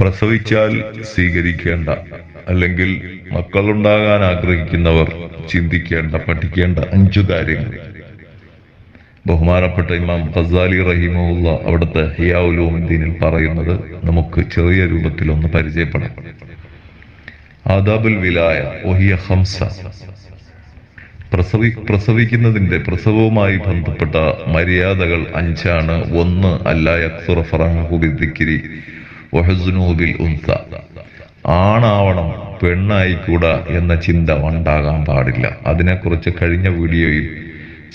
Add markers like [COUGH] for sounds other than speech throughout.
പ്രസവിച്ചാൽ സ്വീകരിക്കേണ്ട. അല്ലെങ്കിൽ മക്കളുണ്ടാകാൻ ആഗ്രഹിക്കുന്നവർ ചിന്തിക്കേണ്ട പഠിക്കേണ്ട അഞ്ചു കാര്യങ്ങൾ. ബഹുമാനപ്പെട്ട ഇമാം ഫസാലി റഹിമുള്ള അവിടുത്തെ ഹിയാഉലൂമിദ്ദീനിൽ പറയുന്നത് നമുക്ക് ചെറിയ രൂപത്തിൽ ഒന്ന് പരിചയപ്പെടാം. ആദാബുൽ വിലായ ഒഹിയ ഹംസ പ്രസവി പ്രസവിക്കുന്നതിന്റെ പ്രസവവുമായി ബന്ധപ്പെട്ട മര്യാദകൾ അഞ്ചാണ്. ഒന്ന് അല്ല യക്സുറ ഫറഹു ബിദ്ദിക്രി ബിൽ ഉൻസ. ആണാവണം പെണ്ണായിക്കൂടാ എന്ന ചിന്ത ഉണ്ടാകാൻ പാടില്ല. അതിനെക്കുറിച്ച് കഴിഞ്ഞ വീഡിയോയിൽ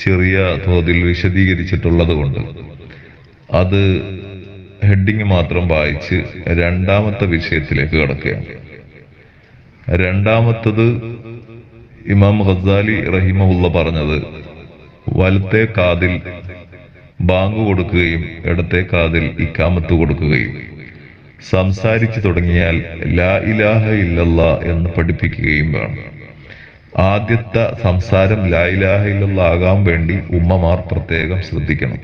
ചെറിയ തോതിൽ വിശദീകരിച്ചിട്ടുള്ളത് കൊണ്ട് അത് ഹെഡിങ് മാത്രം വായിച്ച് രണ്ടാമത്തെ വിഷയത്തിലേക്ക് കടക്കുകയാണ്. രണ്ടാമത്തത് ഇമാം ഖസാലി റഹിമുള്ള പറഞ്ഞത് വലത്തെ കാതിൽ ബാങ്ക് കൊടുക്കുകയും ഇടത്തെ കാതിൽ ഇക്കാമത്ത് കൊടുക്കുകയും. സംസാരിച്ചു തുടങ്ങിയാൽ ലാ ഇലാഹ ഇല്ലല്ല എന്ന് പഠിപ്പിക്കുകയും വേണം ആദ്യത്തെ സംസാരം ലാ ഇലാഹ ഇല്ലല്ല ആകാൻ വേണ്ടി ഉമ്മമാർ പ്രത്യേകം ശ്രദ്ധിക്കണം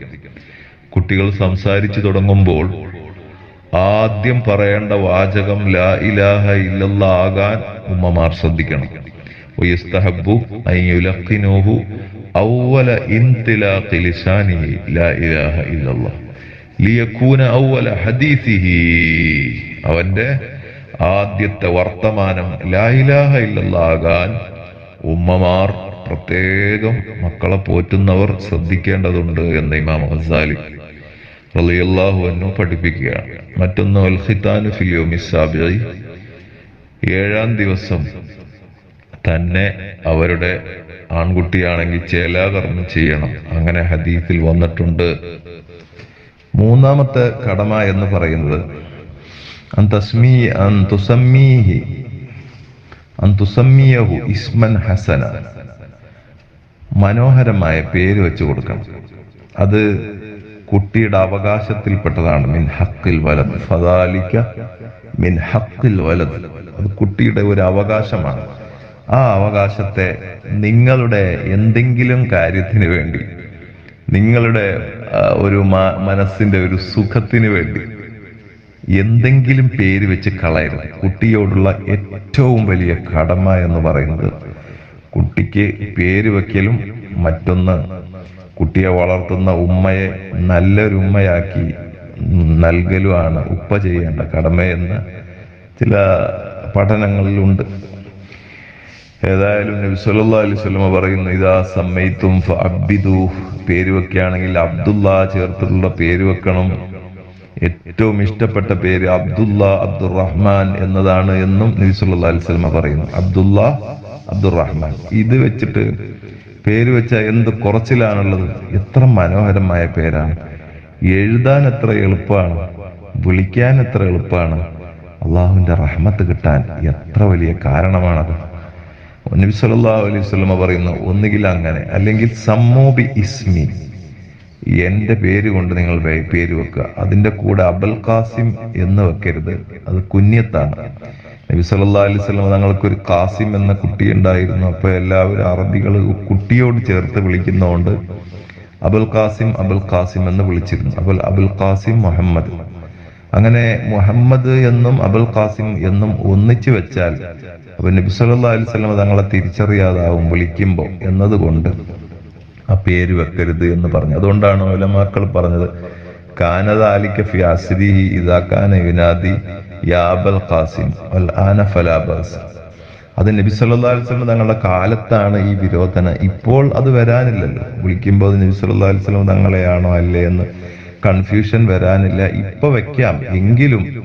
കുട്ടികൾ സംസാരിച്ചു തുടങ്ങുമ്പോൾ ആദ്യം പറയേണ്ട വാചകം ലാ ഇലാഹ ഇല്ലല്ല ആകാൻ ഉമ്മമാർ ശ്രദ്ധിക്കണം ويستحب أن يلقنوه أول انطلاق لسانه لا إله إلا الله ലിയക്കൂന ഔവല ഹദീസിഹി അവന്റെ ആദ്യത്തെ വർത്തമാനം ലായിലാഹ ഇല്ലല്ലാകാൻ ഉമ്മമാർ പ്രത്യേകം മക്കളെ പോറ്റുന്നവർ ശ്രദ്ധിക്കേണ്ടതുണ്ട് എന്ന് ഇമാം ഹസാലി റളിയല്ലാഹു അന്നു പഠിപ്പിക്കുകയാണ്. മറ്റൊന്ന് അൽഹിത്താൻ ഫിലിയോമിസാബി ഏഴാം ദിവസം തന്നെ അവരുടെ ആൺകുട്ടിയാണെങ്കിൽ ചേലാകർമ്മം ചെയ്യണം. അങ്ങനെ ഹദീസിൽ വന്നിട്ടുണ്ട്. മൂന്നാമത്തെ കടമ എന്ന് പറയുന്നത് ഇസ്മൻ ഹസന. മനോഹരമായ പേര് വെച്ച് കൊടുക്കണം. അത് കുട്ടിയുടെ അവകാശത്തിൽപ്പെട്ടതാണ്. മിൻ ഹക്കിൽ വലത് ഫതാലിക്ക മിൻ ഹക്കിൽ വലത് അത് കുട്ടിയുടെ ഒരു അവകാശമാണ്. ആ അവകാശത്തെ നിങ്ങളുടെ എന്തെങ്കിലും കാര്യത്തിന് വേണ്ടി നിങ്ങളുടെ ഒരു മനസ്സിന്റെ ഒരു സുഖത്തിന് വേണ്ടി എന്തെങ്കിലും പേര് വെച്ച് കളയരുത് കുട്ടിയോടുള്ള ഏറ്റവും വലിയ കടമ എന്ന് പറയുന്നത് കുട്ടിക്ക് പേര് വെക്കലും മറ്റൊന്ന് കുട്ടിയെ വളർത്തുന്ന ഉമ്മയെ നല്ലൊരു ഉമ്മയാക്കി നൽകലുമാണ് ഉപ്പ ചെയ്യേണ്ട കടമയെന്ന് ചില പഠനങ്ങളിലുണ്ട്. ഏതായാലും നബി സല്ലല്ലാഹു അലൈഹി വസല്ലമ പറയുന്നു ഇതാ സമ്മയിത്തും ഫഅബ്ബിദു. പേര് വെക്കുകയാണെങ്കിൽ അബ്ദുള്ള ചേർത്തിട്ടുള്ള പേര് വെക്കണം. ഏറ്റവും ഇഷ്ടപ്പെട്ട പേര് അബ്ദുള്ള അബ്ദുറഹ്മാൻ എന്നതാണ് എന്നും നബി സല്ലല്ലാഹു അലൈഹി വസല്ലമ പറയുന്നു. അബ്ദുള്ള അബ്ദുറഹ്മാൻ. ഇത് വെച്ചിട്ട് പേര് വെച്ച എന്ത് കുറച്ചിലാണുള്ളത്? എത്ര മനോഹരമായ പേരാണ്. എഴുതാൻ എത്ര എളുപ്പമാണ് വിളിക്കാൻ എത്ര എളുപ്പമാണ് അള്ളാഹുവിന്റെ റഹ്മത്ത് കിട്ടാൻ എത്ര വലിയ കാരണമാണത്. നബി സല്ലല്ലാഹു അലൈഹി വസല്ലമ പറയുന്നു ഒന്നുകിൽ അങ്ങനെ അല്ലെങ്കിൽ സമ്മോബി ഇസ്മി. എന്റെ പേര് കൊണ്ട് നിങ്ങൾ പേര് വെക്കുക. അതിന്റെ കൂടെ അബൽ കാസിം എന്ന് വെക്കരുത്. അത് കുഞ്ഞത്താണ്. നബി സല്ലാ അലൈഹി വസല്ലമ തങ്ങൾക്ക് ഒരു കാസിം എന്ന കുട്ടി ഉണ്ടായിരുന്നു. അപ്പൊ എല്ലാവരും അറബികൾ കുട്ടിയോട് ചേർത്ത് വിളിക്കുന്നതുകൊണ്ട് അബുൽ കാസിം അബുൽ കാസിം എന്ന് വിളിച്ചിരുന്നു. അബുൽ അബുൽ കാസിം മുഹമ്മദ്. അങ്ങനെ മുഹമ്മദ് എന്നും അബുൽ ഖാസിം എന്നും ഒന്നിച്ചു വെച്ചാൽ അപ്പൊ നബി സല്ലാ അലൈഹി വസല്ലമ തങ്ങളെ തിരിച്ചറിയാതാവും വിളിക്കുമ്പോൾ എന്നതുകൊണ്ട് ആ പേര് വെക്കരുത് എന്ന് പറഞ്ഞു. അതുകൊണ്ടാണ് ഉലമാക്കൾ പറഞ്ഞത് കാനദാലിക്ക ഫി അസ്രിഹി ഇദാ യുനാദി യാ അബൽ ഖാസിം അത് നബി സല്ലല്ലാഹു അലൈഹി വസല്ലം തങ്ങളുടെ കാലത്താണ് ഈ വിരോധന. ഇപ്പോൾ അത് വരാനില്ലല്ലോ. വിളിക്കുമ്പോൾ നബി സല്ലാ അലൈഹി വസല്ലം തങ്ങളെയാണോ അല്ലേ എന്ന് കൺഫ്യൂഷൻ വരാനില്ല. ഇപ്പൊ വെക്കാം. എങ്കിലും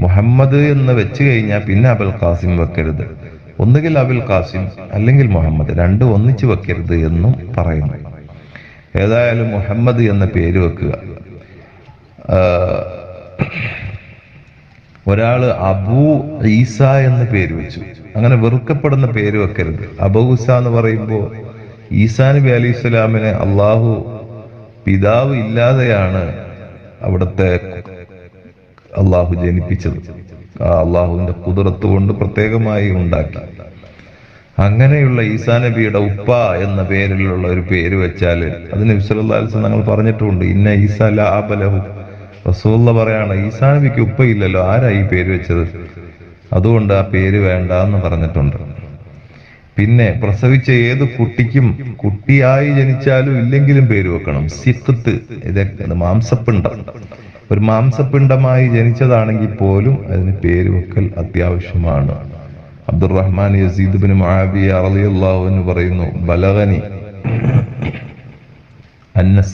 മുഹമ്മദ് എന്ന് വെച്ച് കഴിഞ്ഞാൽ പിന്നെ അബുൽ ഖാസിം വെക്കരുത്. ഒന്നുകിൽ അബുൽ ഖാസിം അല്ലെങ്കിൽ മുഹമ്മദ്. രണ്ടും ഒന്നിച്ചു വെക്കരുത് എന്നും പറയുന്നു. ഏതായാലും മുഹമ്മദ് എന്ന പേര് വെക്കുക. ഒരാൾ അബു ഈസ എന്ന് പേര് വെച്ചു. അങ്ങനെ വെറുക്കപ്പെടുന്ന പേര് വെക്കരുത്. അബൂസ എന്ന് പറയുമ്പോൾ ഈസാ നബി അലി ഇസ്ലാമിനെ അള്ളാഹു പിതാവ് ഇല്ലാതെയാണ് അവിടുത്തെ അള്ളാഹു ജനിപ്പിച്ചത്. ആ അള്ളാഹുവിന്റെ കുതിരത്ത് കൊണ്ട് പ്രത്യേകമായി ഉണ്ടാക്കി. അങ്ങനെയുള്ള ഈസാ നബിയുടെ ഉപ്പ എന്ന പേരിലുള്ള ഒരു പേര് വെച്ചാൽ അത് നബി വസല്ലം ഞങ്ങൾ പറഞ്ഞിട്ടുണ്ട് ഇന്ന ഈസ ലാബലഹു റസൂള്ള പറയാണ് ഈസാ നബിക്ക് ഉപ്പയില്ലല്ലോ ആരാ ഈ പേര് വെച്ചത്? അതുകൊണ്ട് ആ പേര് വേണ്ട എന്ന് പറഞ്ഞിട്ടുണ്ട്. പിന്നെ പ്രസവിച്ച ഏത് കുട്ടിക്കും കുട്ടിയായി ജനിച്ചാലും ഇല്ലെങ്കിലും പേര് വെക്കണം. സിഖത്ത് ഇതൊക്കെ മാംസപ്പിണ്ടം ഒരു മാംസപ്പിണ്ടമായി ജനിച്ചതാണെങ്കിൽ പോലും അതിന് പേര് വെക്കൽ അത്യാവശ്യമാണ്. അബ്ദുറഹ്മാൻ യസീദ് ബിൻ മുആവിയ റളിയല്ലാഹു അൻഹു പറയുന്നു ബലഗനി അന്ന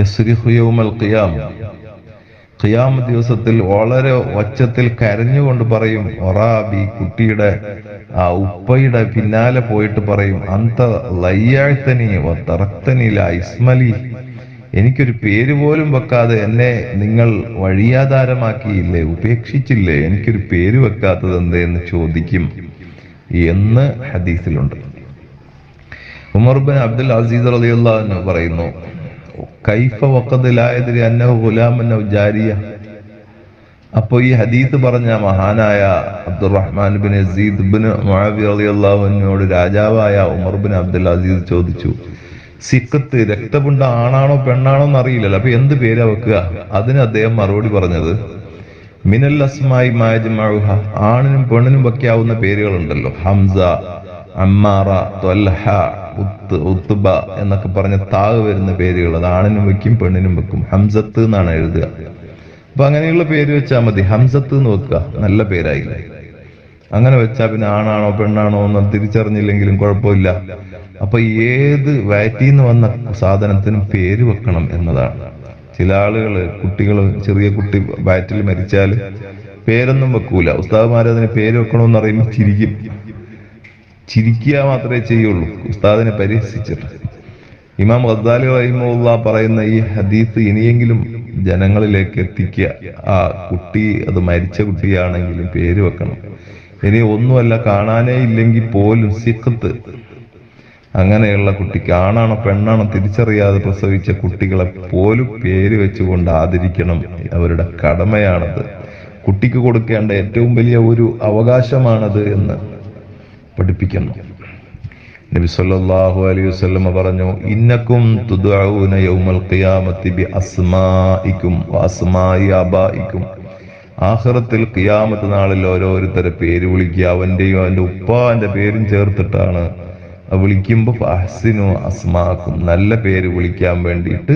യസ്രിഹു യൗമൽ ഖിയാമ ദിവസത്തിൽ വളരെ ഒച്ചത്തിൽ കരഞ്ഞുകൊണ്ട് പറയും ഒറാബി കുട്ടിയുടെ ആ ഉപ്പയുടെ പിന്നാലെ പോയിട്ട് പറയും അന്ത ലയ്യാഴ്ത്തനി തറത്തനില ഇസ്മലി. എനിക്കൊരു പേര് പോലും വെക്കാതെ എന്നെ നിങ്ങൾ വഴിയാധാരമാക്കിയില്ലേ ഉപേക്ഷിച്ചില്ലേ എനിക്കൊരു പേര് വെക്കാത്തത് എന്തേ എന്ന് ചോദിക്കും എന്ന് ഹദീസിലുണ്ട്. ഉമർ ബിൻ അബ്ദുൽ അസീസ് അലിയുള്ള പറയുന്നു കൈഫ യദ്രി അന്നഹു ഗുലാമൻ ഔ ജാരിയ. അപ്പോൾ ഈ ഹദീസ് പറഞ്ഞ മഹാനായ Abdurrahman bin Aseed bin Muawiya റളിയല്ലാഹു അള്ളാഹുവിനോട് രാജാവായ ഉമർ ബിൻ അബ്ദുൽ അസീസ് ചോദിച്ചു സിക്കത്ത് രക്തപുണ്ട ആണാണോ പെണ്ണാണോ എന്ന് അറിയില്ലല്ലോ അപ്പൊ എന്ത് പേരാ വെക്കുക? അതിന് അദ്ദേഹം മറുപടി പറഞ്ഞത് മിനൽ അസ്മായി മായജ്മഅഹ ആണിനും പെണ്ണിനും വയ്ക്കാവുന്ന പേരുകളുണ്ടല്ലോ ഹംസ അമ്മാറ ത്വൽഹ ഉത്ത് ഉത്തുബ എന്നൊക്കെ പറഞ്ഞ താവ് വരുന്ന പേരുകൾ അത് ആണിനും വെക്കും പെണ്ണിനും വെക്കും. ഹംസത്ത് എന്നാണ് എഴുതുക. അപ്പൊ അങ്ങനെയുള്ള പേര് വെച്ചാൽ മതി. ഹംസത്ത് എന്ന് വെക്കുക. നല്ല പേരായില്ലേ. അങ്ങനെ വെച്ചാൽ പിന്നെ ആണാണോ പെണ്ണാണോ എന്ന് തിരിച്ചറിഞ്ഞില്ലെങ്കിലും കുഴപ്പമില്ല. അപ്പൊ ഏത് വയറ്റിൽ നിന്ന് വന്ന സാധനത്തിനും പേര് വെക്കണം എന്നതാണ്. ചില ആളുകൾ കുട്ടികൾ ചെറിയ കുട്ടി വയറ്റിൽ മരിച്ചാൽ പേരൊന്നും വെക്കൂല. ഉസ്താദ്മാരെ അതിന് പേര് വെക്കണമെന്ന് അറിയുമ്പോൾ ചിരിക്കും. ചിരിക്കുക മാത്രമേ ചെയ്യുള്ളൂ. ഉസ്താദിനെ പരിഹസിച്ചിട്ട്. ഇമാം ഗദ്ദാലി റഹിമുള്ള പറയുന്ന ഈ ഹദീസ് ഇനിയെങ്കിലും ജനങ്ങളിലേക്ക് എത്തിക്കുക. ആ കുട്ടി അത് മരിച്ച കുട്ടിയാണെങ്കിലും പേര് വെക്കണം. ഇനി ഒന്നുമല്ല കാണാനേ ഇല്ലെങ്കിൽ പോലും സിഖത്ത്. അങ്ങനെയുള്ള കുട്ടിക്ക് ആണാണോ പെണ്ണാണോ തിരിച്ചറിയാതെ പ്രസവിച്ച കുട്ടികളെ പോലും പേര് വെച്ചുകൊണ്ട് ആദരിക്കണം. അവരുടെ കടമയാണത്. കുട്ടിക്ക് കൊടുക്കേണ്ട ഏറ്റവും വലിയ ഒരു അവകാശമാണത് എന്ന്. പഠിപ്പിക്കുന്നു. നബി സല്ലല്ലാഹു അലൈഹി വസല്ലം പറഞ്ഞു ഇന്നക്കും തുദഊന യൗമൽ ഖിയാമത്തി ബി അസ്മാഇക്കും വ അസ്മാഇ ആബായിക്കും ആഖിറത്തിൽ ഖിയാമത്ത് നാളിൽ ഓരോരുത്തരെ പേര് വിളിക്കുക. അവന്റെയും അവന്റെ ഉപ്പാന്റെ പേരും ചേർത്തിട്ടാണ്. വിളിക്കുമ്പോൾ അഹ്സിനു അസ്മാക്കും നല്ല പേര് വിളിക്കാൻ വേണ്ടിയിട്ട്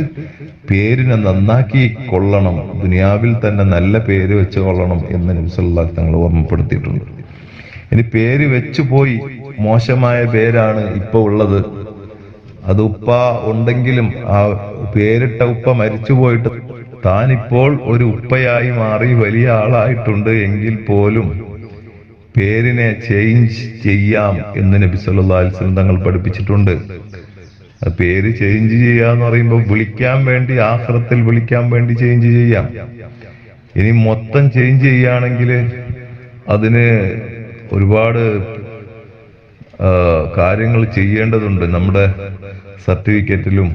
പേരിനെ നന്നാക്കി കൊള്ളണം. ദുനിയാവിൽ തന്നെ നല്ല പേര് വെച്ച് കൊള്ളണം എന്ന് നബി സല്ലല്ലാഹു തങ്ങൾ ഓർമ്മപ്പെടുത്തിയിട്ടുണ്ട്. ഇനി പേര് വെച്ചു പോയി. മോശമായ പേരാണ് ഇപ്പൊ ഉള്ളത്. അത് ഉപ്പ ഉണ്ടെങ്കിലും ആ പേരിട്ട ഉപ്പ മരിച്ചു പോയിട്ട് താനിപ്പോൾ ഒരു ഉപ്പയായി മാറി വലിയ ആളായിട്ടുണ്ട് എങ്കിൽ പോലും പേരിനെ ചേഞ്ച് ചെയ്യാം എന്ന് നബി അലൈഹി തങ്ങൾ പഠിപ്പിച്ചിട്ടുണ്ട്. പേര് ചേഞ്ച് ചെയ്യാന്ന് പറയുമ്പോൾ വിളിക്കാൻ വേണ്ടി ആഹ്റത്തിൽ വിളിക്കാൻ വേണ്ടി ചേഞ്ച് ചെയ്യാം. ഇനി മൊത്തം ചേഞ്ച് ചെയ്യുകയാണെങ്കിൽ അതിന് ഒരുപാട് കാര്യങ്ങൾ ചെയ്യേണ്ടതുണ്ട് നമ്മുടെ സർട്ടിഫിക്കറ്റിലും.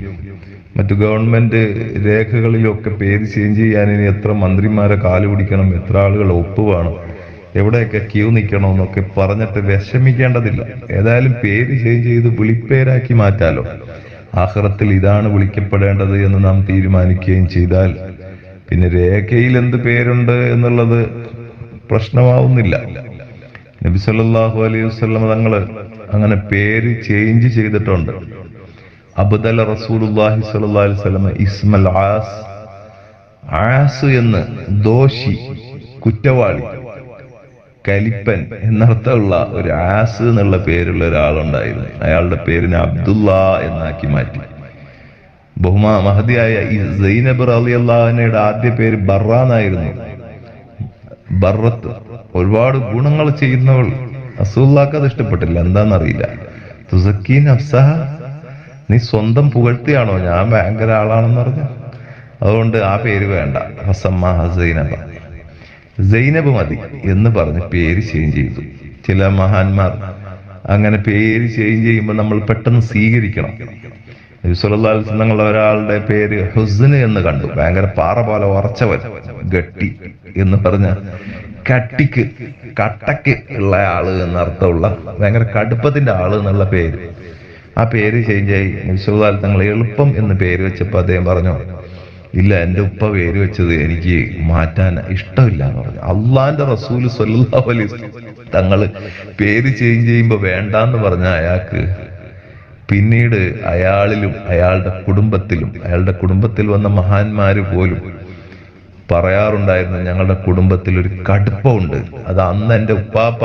മറ്റു ഗവൺമെന്റ് രേഖകളിലൊക്കെ പേര് ചേഞ്ച് ചെയ്യാൻ ഇനി എത്ര മന്ത്രിമാരെ കാൽ പിടിക്കണം എത്ര ആളുകൾ ഒപ്പ് വേണം എവിടെയൊക്കെ ക്യൂ നിൽക്കണം എന്നൊക്കെ പറഞ്ഞിട്ട് വിഷമിക്കേണ്ടതില്ല. ഏതായാലും പേര് ചേഞ്ച് ചെയ്ത് വിളിപ്പേരാക്കി മാറ്റാലോ. ആഹ്റത്തിൽ ഇതാണ് വിളിക്കപ്പെടേണ്ടത് എന്ന് നാം തീരുമാനിക്കുകയും ചെയ്താൽ പിന്നെ രേഖയിൽ എന്ത് പേരുണ്ട് എന്നുള്ളത് പ്രശ്നമാവുന്നില്ല. നബി സല്ലാഹു അലൈഹി വസ്ലമ തങ്ങൾ അങ്ങനെ പേര് ചേഞ്ച് ചെയ്തിട്ടുണ്ട്. അബ്ദല സ്വല്ലല്ലാഹു അലൈഹി ഇസ്മൽ ആസ് ആസ് എന്ന് ദോഷി കുറ്റവാളി കലിപ്പൻ എന്നർത്ഥമുള്ള ഒരു ആസ് എന്നുള്ള പേരുള്ള ഒരാളുണ്ടായിരുന്നു. അയാളുടെ പേരിനെ അബ്ദുല്ല എന്നാക്കി മാറ്റി. ബഹുമാ മഹതിയായ ഈ സൈനബ് റളിയല്ലാഹുവിനയുടെ ആദ്യ പേര് ബറ എന്നായിരുന്നു ബറത്ത് ഒരുപാട് ഗുണങ്ങൾ ചെയ്യുന്നവൾ. അസൂല്ലാക്ക് അത് ഇഷ്ടപ്പെട്ടില്ല. എന്താണെന്നറിയില്ല തുസക്കീൻ അഫ്സഹ നീ സ്വന്തം പുകഴ്ത്തിയാണോ? ഞാൻ ഭയങ്കര ആളാണെന്ന് പറഞ്ഞു. അതുകൊണ്ട് ആ പേര് വേണ്ട. ഹസമ്മ ഹസൈനബ സൈനബ്. മതി എന്ന് പറഞ്ഞ് പേര് ചേഞ്ച് ചെയ്തു. ചില മഹാന്മാർ അങ്ങനെ പേര് ചേഞ്ച് ചെയ്യുമ്പോൾ നമ്മൾ പെട്ടെന്ന് സ്വീകരിക്കണം. നബിസ്വല്ലാസ്ലങ്ങൾ ഒരാളുടെ പേര് ഹുസ്ന് എന്ന് കണ്ടു. ഭയങ്കര പാറ പോലെ ഉറച്ചവൻ ഗട്ടി എന്ന് പറഞ്ഞ കട്ടിക്ക് കട്ടക്ക് ഉള്ള ആൾ എന്നർത്ഥമുള്ള ഭയങ്കര കടുപ്പത്തിന്റെ ആൾ എന്നുള്ള പേര്. ആ പേര് ചേഞ്ച് ആയി. നബിസ്വല്ലാൽ തങ്ങൾ എളുപ്പം എന്ന് പേര് വെച്ചപ്പോ അദ്ദേഹം പറഞ്ഞു ഇല്ല എന്റെ ഉപ്പ പേര് വെച്ചത് എനിക്ക് മാറ്റാൻ ഇഷ്ടമില്ല എന്ന് പറഞ്ഞു. അള്ളാന്റെ റസൂൽ സല്ലല്ലാഹു അലൈഹി തങ്ങൾ തങ്ങൾ പേര് ചേഞ്ച് ചെയ്യുമ്പോ വേണ്ടാന്ന് പറഞ്ഞ അയാൾക്ക് പിന്നീട് അയാളിലും അയാളുടെ കുടുംബത്തിലും അയാളുടെ കുടുംബത്തിൽ വന്ന മഹാന്മാര് പോലും പറയാറുണ്ടായിരുന്നു ഞങ്ങളുടെ കുടുംബത്തിൽ ഒരു കടുപ്പമുണ്ട്. അത് അന്ന് എന്റെ ഉപ്പാപ്പ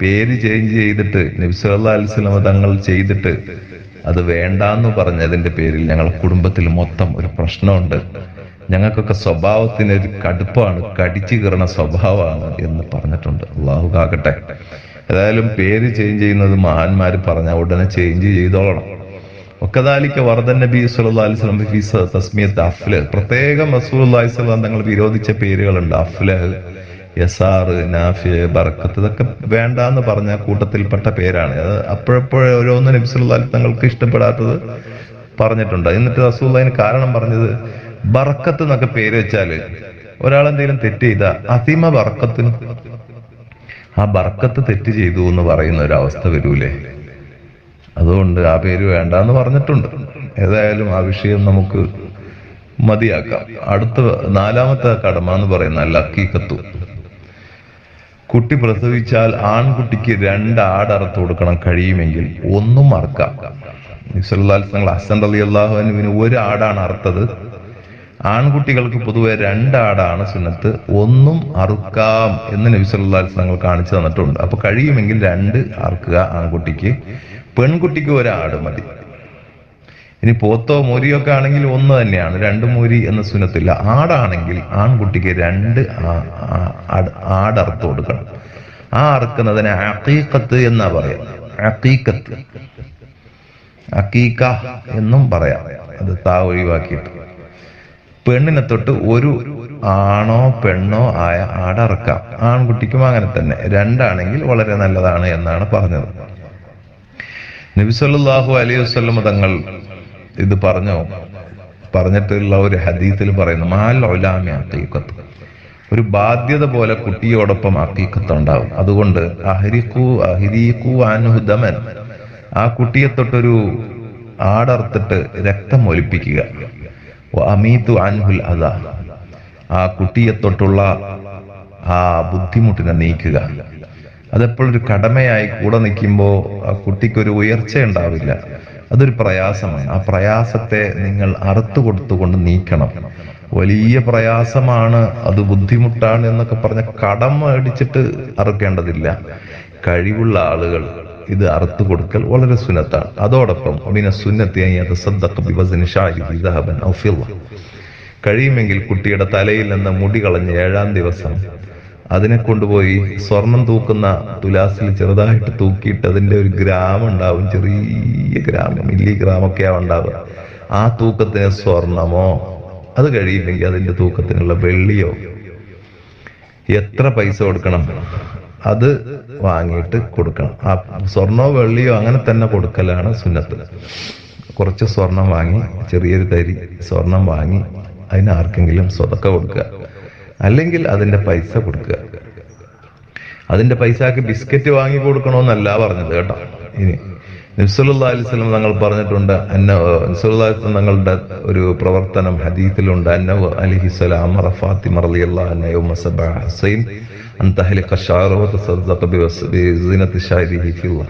പേര് ചേഞ്ച് ചെയ്തിട്ട് നബിസല്ലാ തങ്ങൾ ചെയ്തിട്ട് അത് വേണ്ടാന്ന് പറഞ്ഞതിന്റെ പേരിൽ ഞങ്ങളുടെ കുടുംബത്തിൽ മൊത്തം ഒരു പ്രശ്നമുണ്ട്. ഞങ്ങൾക്കൊക്കെ സ്വഭാവത്തിന് ഒരു കടുപ്പാണ് കടിച്ചു കീറണ സ്വഭാവമാണ് എന്ന് പറഞ്ഞിട്ടുണ്ട്. അള്ളാഹു കാക്കട്ടെ. ഏതായാലും പേര് ചേഞ്ച് ചെയ്യുന്നത് മഹാന്മാർ പറഞ്ഞ ഉടനെ ചേഞ്ച് ചെയ്തോളണം. ഒക്കദാലിക്ക വർദ്ധൻ നബി സല്ലല്ലാഹു അലൈഹി വസല്ലം ഫീ സ- തസ്മിയത്ത് അഫ്ല പ്രത്യേകം സ്വല്ലല്ലാഹു അലൈഹി തങ്ങൾ വിരോധിച്ച പേരുകളുണ്ട്. അഫ്ലഹ് യസാർ നാഫി ബർക്കത്ത് ഇതൊക്കെ വേണ്ട എന്ന് പറഞ്ഞ കൂട്ടത്തിൽപ്പെട്ട പേരാണ്. അത് അപ്പോഴപ്പോഴേ ഓരോന്ന് നബി സല്ലല്ലാഹു തങ്ങൾക്ക് ഇഷ്ടപ്പെടാത്തത് പറഞ്ഞിട്ടുണ്ട്. എന്നിട്ട് റസൂലുള്ളാഹിന് കാരണം പറഞ്ഞത് ബർക്കത്ത് എന്നൊക്കെ പേര് വെച്ചാൽ ഒരാൾ എന്തെങ്കിലും തെറ്റ് ചെയ്ത അതിമ ബർക്കത്തിന് ആ ബർക്കത്ത് തെറ്റ് ചെയ്തു എന്ന് പറയുന്ന ഒരു അവസ്ഥ വരൂലേ? അതുകൊണ്ട് ആ പേര് വേണ്ട എന്ന് പറഞ്ഞിട്ടുണ്ട്. ഏതായാലും ആ വിഷയം നമുക്ക് മതിയാക്കാം. അടുത്ത നാലാമത്തെ കടമ എന്ന് പറയുന്ന ലക്കീക്കത്തു കുട്ടി പ്രസവിച്ചാൽ ആൺകുട്ടിക്ക് രണ്ട് ആടറുത്ത് കൊടുക്കണം കഴിയുമെങ്കിൽ ഒന്നും അറക്കാം തങ്ങൾ ഹസൻ അലി അള്ളാഹുവിന് ഒരു ആടാണ് അറുത്തത്. ആൺകുട്ടികൾക്ക് പൊതുവെ രണ്ടാടാണ് സുന്നത്ത് ഒന്നും അറുക്കാം എന്ന് നബി സല്ലല്ലാഹു തങ്ങൾ കാണിച്ചു തന്നിട്ടുണ്ട്. അപ്പൊ കഴിയുമെങ്കിൽ രണ്ട് അറുക്കുക ആൺകുട്ടിക്ക് പെൺകുട്ടിക്ക് ഒരാട് മതി. ഇനി പോത്തോ മോരിയോ ഒക്കെ ആണെങ്കിൽ ഒന്ന് തന്നെയാണ് രണ്ട് മോരി എന്ന സുനത്തില്ല ആടാണെങ്കിൽ ആൺകുട്ടിക്ക് രണ്ട് ആടർത്ത് കൊടുക്കണം. ആ അറുക്കുന്നതിനെ അക്കീക്കത്ത് എന്നാ പറയാം? അക്കീക്കത്ത് അക്കീക്ക എന്നും പറയാം. അത് താ ഒഴിവാക്കിയിട്ട്. പെണ്ണിനെ തൊട്ട് ഒരു ആണോ പെണ്ണോ ആയ ആടറക്കാം. ആൺകുട്ടിക്കും അങ്ങനെ തന്നെ. രണ്ടാണെങ്കിൽ വളരെ നല്ലതാണ് എന്നാണ് പറഞ്ഞത്. നബിസല്ലാഹു അലൈഹി വസ്ലം തങ്ങൾ ഇത് പറഞ്ഞു. പറഞ്ഞിട്ടുള്ള ഒരു ഹദീത്തിൽ പറയുന്നു മാൽ അക്കീക്കത്ത് ഒരു ബാധ്യത പോലെ കുട്ടിയോടൊപ്പം അക്കീക്കത്ത് ഉണ്ടാവും. അതുകൊണ്ട് അഹരിക്കു അഹിരീക്കു അനുഹുദമൻ ആ കുട്ടിയെ തൊട്ടൊരു ആടർത്തിട്ട് രക്തം ഒലിപ്പിക്കുക. അൻഹുൽ ആ കുട്ടിയെ തൊട്ടുള്ള ആ ബുദ്ധിമുട്ടിനെ നീക്കുക. അതെപ്പോഴൊരു കടമയായി കൂടെ നിൽക്കുമ്പോൾ ആ കുട്ടിക്കൊരു ഉയർച്ച ഉണ്ടാവില്ല. അതൊരു പ്രയാസമാണ്. ആ പ്രയാസത്തെ നിങ്ങൾ അറുത്തു കൊടുത്തുകൊണ്ട് നീക്കണം. വലിയ പ്രയാസമാണ്. അത് ബുദ്ധിമുട്ടാണ് എന്നൊക്കെ പറഞ്ഞ കടം മേടിച്ചിട്ട് അറുക്കേണ്ടതില്ല. കഴിവുള്ള ആളുകൾ. ഇത് അറുത്തു കൊടുക്കൽ വളരെ സുന്നത്താണ്. അതോടൊപ്പം അമിന സുന്നത്തി കഴിയുമെങ്കിൽ കുട്ടിയുടെ തലയിൽ നിന്ന് മുടി കളഞ്ഞ് ഏഴാം ദിവസം അതിനെ കൊണ്ടുപോയി സ്വർണം തൂക്കുന്ന തുലാസിൽ ചെറുതായിട്ട് തൂക്കിയിട്ട് അതിന്റെ ഒരു ഗ്രാമം ഉണ്ടാവും. ചെറിയ ഗ്രാമം മില്ലി ഗ്രാമൊക്കെയാണ് ഉണ്ടാവുക. ആ തൂക്കത്തിന് സ്വർണമോ? അത് കഴിയില്ലെങ്കിൽ അതിന്റെ തൂക്കത്തിനുള്ള വെള്ളിയോ? എത്ര പൈസ കൊടുക്കണം? അത് വാങ്ങിയിട്ട് കൊടുക്കണം. ആ സ്വർണോ വെള്ളിയോ അങ്ങനെ തന്നെ കൊടുക്കലാണ് സുന്നത്ത്. കുറച്ച് സ്വർണം വാങ്ങി ചെറിയൊരു തരി സ്വർണം വാങ്ങി അതിന് ആർക്കെങ്കിലും സ്വതക്ക കൊടുക്കുക. അല്ലെങ്കിൽ അതിന്റെ പൈസ കൊടുക്കുക. അതിന്റെ പൈസക്ക് ബിസ്ക്കറ്റ് വാങ്ങി കൊടുക്കണമെന്നല്ല പറഞ്ഞത് കേട്ടോ. ഇനി നിസ്സുല്ലാ അലിസ്ലം തങ്ങൾ പറഞ്ഞിട്ടുണ്ട് അന്ന നിസ്വലുല്ലാസ്ലം തങ്ങളുടെ ഒരു പ്രവർത്തനം ഹദീത്തിലുണ്ട് അന്നവ് അലിഹിസ്സലാം ഫാത്തിമർ റളിയല്ലാഹു അൻഹ യൗമ സബഅ ഹുസൈൻ അൻ تحلق شعره وتصدق بزينة شعره في الله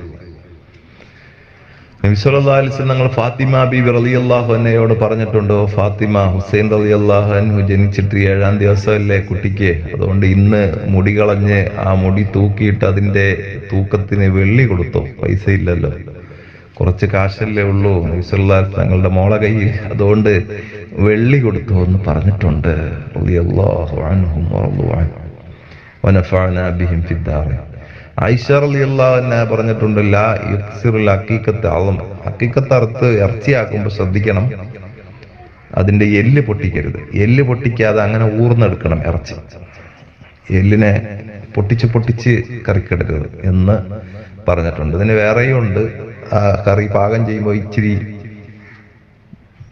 അലൈഹി തങ്ങൾ ഫാത്തിമ ബീബി റളിയല്ലാഹു അൻഹയോട് പറഞ്ഞിട്ടുണ്ടോ ഫാത്തിമ ഹുസൈൻ റളിയല്ലാഹു അൻഹു ജനിച്ചിട്ട് ഏഴാം ദിവസമല്ലേ കുട്ടിക്ക്? അതുകൊണ്ട് ഇന്ന് മുടി കളഞ്ഞ് ആ മുടി തൂക്കിയിട്ട് അതിന്റെ തൂക്കത്തിന് വെള്ളി കൊടുത്തു? പൈസ ഇല്ലല്ലോ. കുറച്ച് കാശല്ലേ ഉള്ളൂ. നബി സല്ലല്ലാഹു അലൈഹി വസല്ലം തങ്ങളുടെ മോളെ കയ്യിൽ അതുകൊണ്ട് വെള്ളി കൊടുത്തു എന്ന് പറഞ്ഞിട്ടുണ്ട്. റളിയല്ലാഹു അൻഹും വറളു അൻഹു വനഫഅനാ ബിഹിം ഫിദ്ദാറിൻ ഐഷ റളിയല്ലാഹു പറഞ്ഞിട്ടുണ്ട് ലാ അളം. ഹഖീഖത്ത് അറുത്ത് ഇറച്ചിയാക്കുമ്പോൾ ശ്രദ്ധിക്കണം. അതിന്റെ എല്ല് പൊട്ടിക്കരുത്. എല്ല് പൊട്ടിക്കാതെ അങ്ങനെ ഊർന്നെടുക്കണം ഇറച്ചി. എല്ലിനെ പൊട്ടിച്ച് പൊട്ടിച്ച് കറിക്കെടുക്കരുത് എന്ന് പറഞ്ഞിട്ടുണ്ട്. ഇതിന് വേറെയും ഉണ്ട്. കറി പാകം ചെയ്യുമ്പോൾ ഇച്ചിരി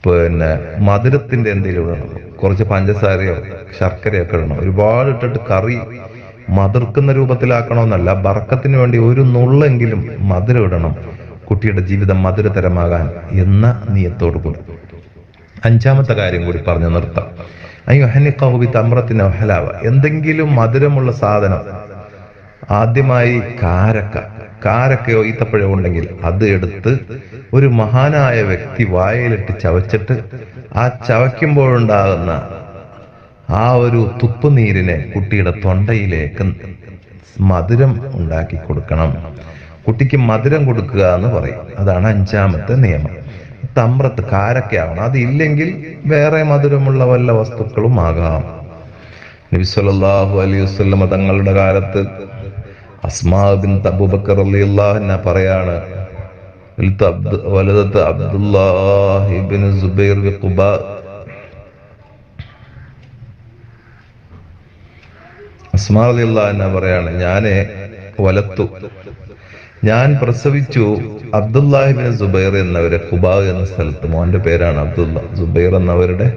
പിന്നെ മധുരത്തിന്റെ എന്തെങ്കിലും ഇടണം. കുറച്ച് പഞ്ചസാരയോ ശർക്കരയോ ഒക്കെ ഇടണം. ഒരുപാട് ഇട്ടിട്ട് കറി മതിർക്കുന്ന രൂപത്തിലാക്കണമെന്നല്ല ബർക്കത്തിന് വേണ്ടി ഒരു നുള്ളെങ്കിലും മധുരം ഇടണം കുട്ടിയുടെ ജീവിതം മധുരതരമാകാൻ എന്ന നിയത്തോടു കൂടി. അഞ്ചാമത്തെ കാര്യം കൂടി പറഞ്ഞു നിർത്താം. അയ്യോ ഹനിക്കഹുബി തമ്രത്തിന് ഹലാവ. എന്തെങ്കിലും മധുരമുള്ള സാധനം ആദ്യമായി കാരക്ക. കാരക്കയോ ഈത്തപ്പഴമോ ഉണ്ടെങ്കിൽ അത് എടുത്ത് ഒരു മഹാനായ വ്യക്തി വായയിലിട്ട് ചവച്ചിട്ട് ആ ചവയ്ക്കുമ്പോഴുണ്ടാകുന്ന ആ ഒരു തുപ്പുനീരിനെ കുട്ടിയുടെ തൊണ്ടയിലേക്ക് മധുരം ഉണ്ടാക്കി കൊടുക്കണം. കുട്ടിക്ക് മധുരം കൊടുക്കുക എന്ന് പറയും. അതാണ് അഞ്ചാമത്തെ നിയമം. തമ്രത്ത് കാരക്കയാവണം അതില്ലെങ്കിൽ വേറെ മധുരമുള്ള വല്ല വസ്തുക്കളും ആകാം. നബി സല്ലല്ലാഹു അലൈഹി വസല്ലമ തങ്ങളുടെ കാലത്ത് അസ്മാബിൻ തബുബക്കർ അൻഹ പറയാണ് ഇബ്നു സുബൈർ ബി ഖുബാ അസ്മാ റളിയല്ലാഹു അൻഹ പറയാണ്. ഞാൻ വലത്തു. ഞാൻ പ്രസവിച്ചു അബ്ദുല്ലാഹിബിൻ സുബൈർ എന്നവരെ ഖുബാ എന്ന സ്ഥലത്ത്. മോന്റെ പേരാണ് അബ്ദുല്ല. സുബൈർ എന്നവരുടെ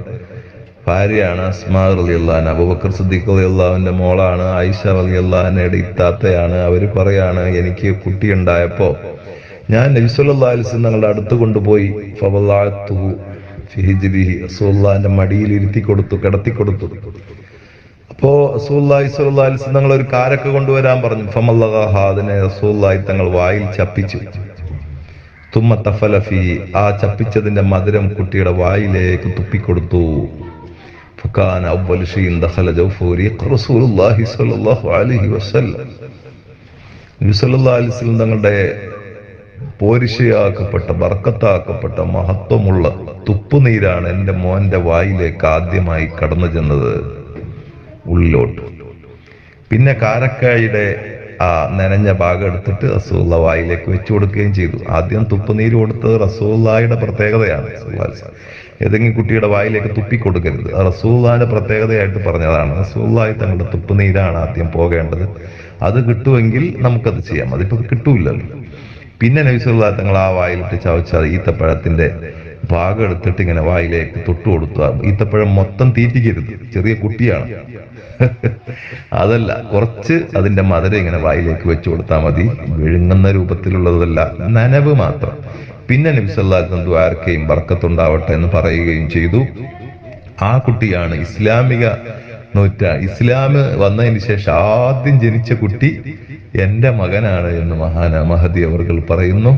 ഭാര്യയാണ് അസ്മാ അബുബക്കർ അബൂബക്കർ സിദ്ദീഖ് അള്ളാഹുവിന്റെ മോളാണ്. ആയിഷ റളിയല്ലാഹുവിന്റെ ഇത്താത്തയാണ് അവർ പറയാണ് എനിക്ക് കുട്ടി ഉണ്ടായപ്പോ ഞാൻ നബി അലിസ് ഞങ്ങളുടെ അടുത്ത് കൊണ്ടുപോയി. ഫവല്ലാത്തു ഫിഹിജിബിഹി അസുല്ലാന്റെ മടിയിൽ ഇരുത്തി കൊടുത്തു കിടത്തി കൊടുത്തു. അപ്പോ റസൂല്ലായി സ്വല്ലി തങ്ങൾ ഒരു കാരക്ക കൊണ്ടുവരാൻ പറഞ്ഞു ഫമല്ലഹ അതിനെ റസൂല്ലായി തങ്ങൾ വായിൽ ചപ്പിച്ചു തുമ്മ തഫലഫി ആ ചപ്പിച്ചതിന്റെ മധുരം കുട്ടിയുടെ വായിലേക്ക് തുപ്പിക്കൊടുത്തു فكان أول شيء دخل جوفه ريق رسول الله صلى الله عليه وسلم നബി സല്ലല്ലാഹു അലൈഹി വസല്ലം തങ്ങളുടെ പോരിശയാക്കപ്പെട്ട ബർക്കത്താക്കപ്പെട്ട മഹത്വമുള്ള തുപ്പുനീരാണ് എൻ്റെ മോന്റെ വായിലേക്ക് ആദ്യമായി കടന്നു ചെന്നത് ഉള്ളിലോട്ട്. പിന്നെ കാരക്കായുടെ ആ നനഞ്ഞ ഭാഗം എടുത്തിട്ട് റസൂള്ള വായിലേക്ക് വെച്ചു കൊടുക്കുകയും ചെയ്തു. ആദ്യം തുപ്പുനീര് കൊടുത്തത് റസൂള്ളായുടെ പ്രത്യേകതയാണ്. ഏതെങ്കിലും കുട്ടിയുടെ വായിലേക്ക് തുപ്പി കൊടുക്കരുത് റസൂള്ളാന്റെ പ്രത്യേകതയായിട്ട് പറഞ്ഞതാണ്. റസൂള്ളായി തങ്ങളുടെ തുപ്പുനീരാണ് ആദ്യം പോകേണ്ടത്. അത് കിട്ടുമെങ്കിൽ നമുക്കത് ചെയ്യാം. അതിപ്പോ കിട്ടൂലല്ലോ പിന്നെ നബിസുല്ലാ തങ്ങൾ ആ വായിലിട്ട് ചവച്ച ഈത്തപ്പഴത്തിന്റെ ഭാഗം എടുത്തിട്ട് ഇങ്ങനെ വായിലേക്ക് തൊട്ടു കൊടുത്തു ഈത്തപ്പഴം മൊത്തം തീറ്റിക്കരുത്. ചെറിയ കുട്ടിയാണ്. [LAUGHS] അതല്ല കുറച്ച് അതിന്റെ മധുരം ഇങ്ങനെ വായിലേക്ക് വെച്ചു കൊടുത്താൽ മതി. വിഴുങ്ങുന്ന രൂപത്തിലുള്ളതല്ല നനവ് മാത്രം. പിന്നെ നബിസല്ലാക്കും ദ്വാരക്കയും ബർക്കത്തുണ്ടാവട്ടെ എന്ന് പറയുകയും ചെയ്തു. ആ കുട്ടിയാണ് ഇസ്ലാമിക നൂറ്റാ ഇസ്ലാം വന്നതിന് ശേഷം ആദ്യം ജനിച്ച കുട്ടി എന്റെ മകനാണ് എന്ന് മഹാന മഹദി അവർ പറയുന്നു.